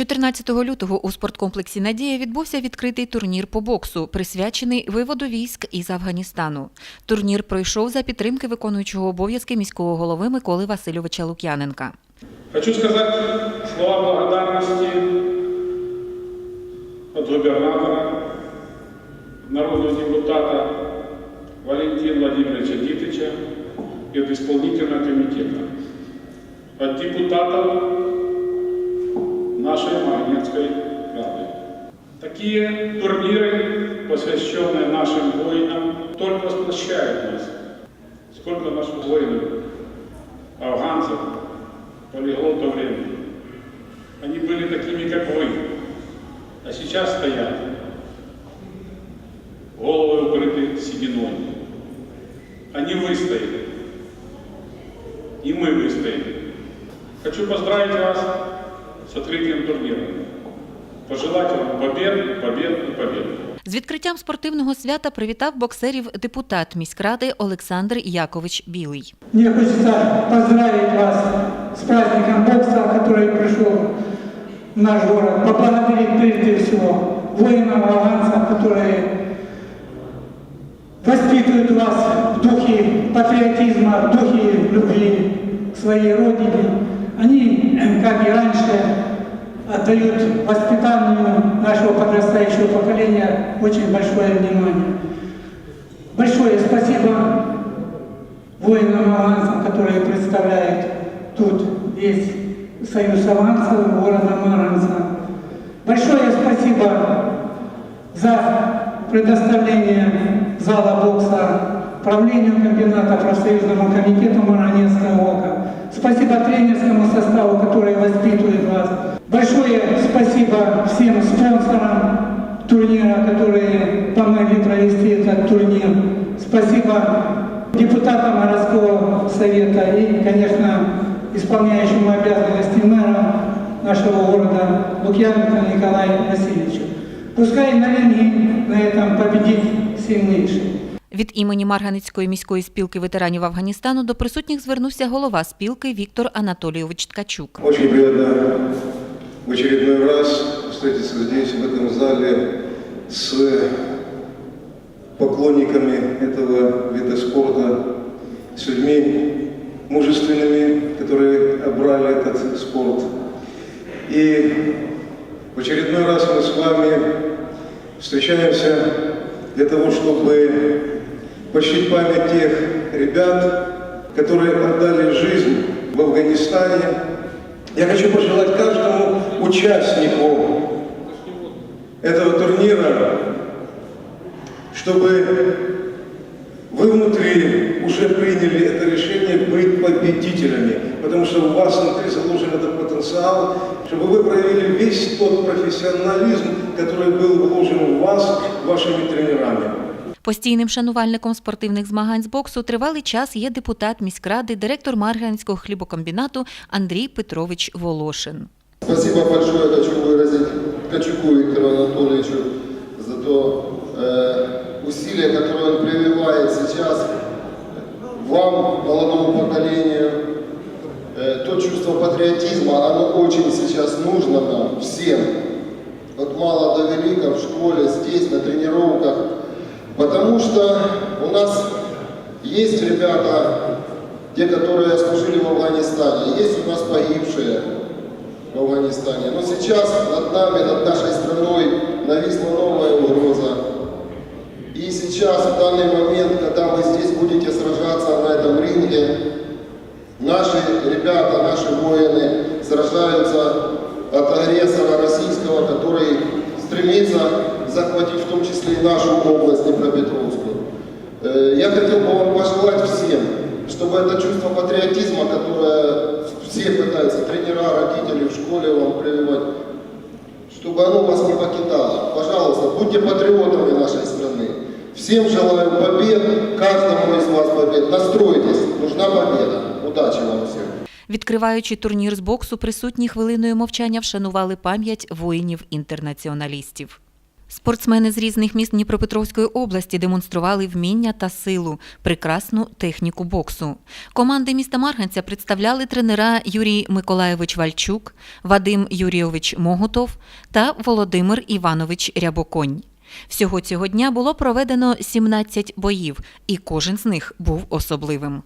14 лютого у спорткомплексі Надія відбувся відкритий турнір по боксу, присвячений виводу військ із Афганістану. Турнір пройшов за підтримки виконуючого обов'язки міського голови Миколи Васильовича Лук'яненка. Хочу сказать слова благодарности от губернатора, народного депутата Валентина Владимировича Дитыча и от исполнительного комитета, от депутатов нашей Магнитской Рады. Такие турниры, посвященные нашим воинам, только сплощают нас. Сколько наших воинов, афганцев, полегло в то время. Они были такими, как вы, а сейчас стоят, головы укрыты сединой. Они выстояли, и мы выстояли. Хочу поздравить вас с открытием турнира. Пожелать вам побед, побед и побед. З відкриттям спортивного свята привітав боксерів депутат міськради Олександр Якович Білий. Мне хочется поздравить вас с праздником бокса, который пришел в наш город. Поблагодарить прежде всего воинов, афганцев, которые воспитывают вас в духе патриотизма, в духе любви к своей родине. Они, как и раньше, отдают воспитанию нашего подрастающего поколения очень большое внимание. Большое спасибо воинам авансам, которые представляют тут весь союз авансов города Маранца. Большое спасибо за предоставление зала бокса правлению комбината профсоюзному комитету Маранецкого ока. Спасибо тренерскому составу, который воспитывает вас. Большое спасибо всем спонсорам турнира, которые помогли провести этот турнир. Спасибо депутатам городского совета и, конечно, исполняющему обязанности мэра нашего города Лукьяненко Николаю Васильевичу. Пускай на ринге на этом победит сильнейший. Від імені Марганицької міської спілки ветеранів Афганістану до присутніх звернувся голова спілки Віктор Анатолійович Ткачук. Очень приятно в очередной раз встретиться здесь, в этом зале, с поклонниками этого вида спорта, с людьми мужественными, которые обрали этот спорт. И в очередной раз мы с вами встречаемся для того, чтобы почтить память тех ребят, которые отдали жизнь в Афганистане. Я хочу пожелать каждому участнику этого турнира, чтобы вы внутри уже приняли это решение быть победителями, потому что у вас внутри заложен этот потенциал, чтобы вы проявили весь тот профессионализм, который был вложен в вас вашими тренерами. Постійним шанувальником спортивних змагань з боксу тривалий час є депутат міськради, директор Марганського хлібокомбінату Андрій Петрович Волошин. Спасибо большое хочу выразить Ткачуку Виктору Анатольевичу за то э, усилие, которое он прививает сейчас вам, молодому поколению. Э, то чувство патриотизма, оно очень сейчас нужно нам всем. От мала до велика в школе, здесь, на тренировках. Потому что у нас есть ребята, те, которые служили в Афганистане, есть у нас погибшие в Афганистане. Но сейчас над нами, над нашей страной нависла новая угроза. И сейчас, в данный момент, когда вы здесь будете сражаться на этом ринге, наши ребята, наши воины сражаются от агрессора российского, который стремится захватить числе и нашу область Днепропетровскую. Э, Я хотел бы вам пожелать всем, чтобы это чувство патриотизма, которое все пытаются, тренера, родители в школе вам прививать, чтобы оно вас не покидало. Пожалуйста, будьте патриотами нашей страны. Всем желаю побед, каждому из вас побед. Настройтесь, нужна победа. Удачи вам всем. Відкриваючи турнір з боксу, присутні хвилиною мовчання вшанували пам'ять воїнів-інтернаціоналістів. Спортсмени з різних міст Дніпропетровської області демонстрували вміння та силу, прекрасну техніку боксу. Команди міста Марганця представляли тренера Юрій Миколаєвич Вальчук, Вадим Юрійович Могутов та Володимир Іванович Рябоконь. Всього цього дня було проведено 17 боїв, і кожен з них був особливим.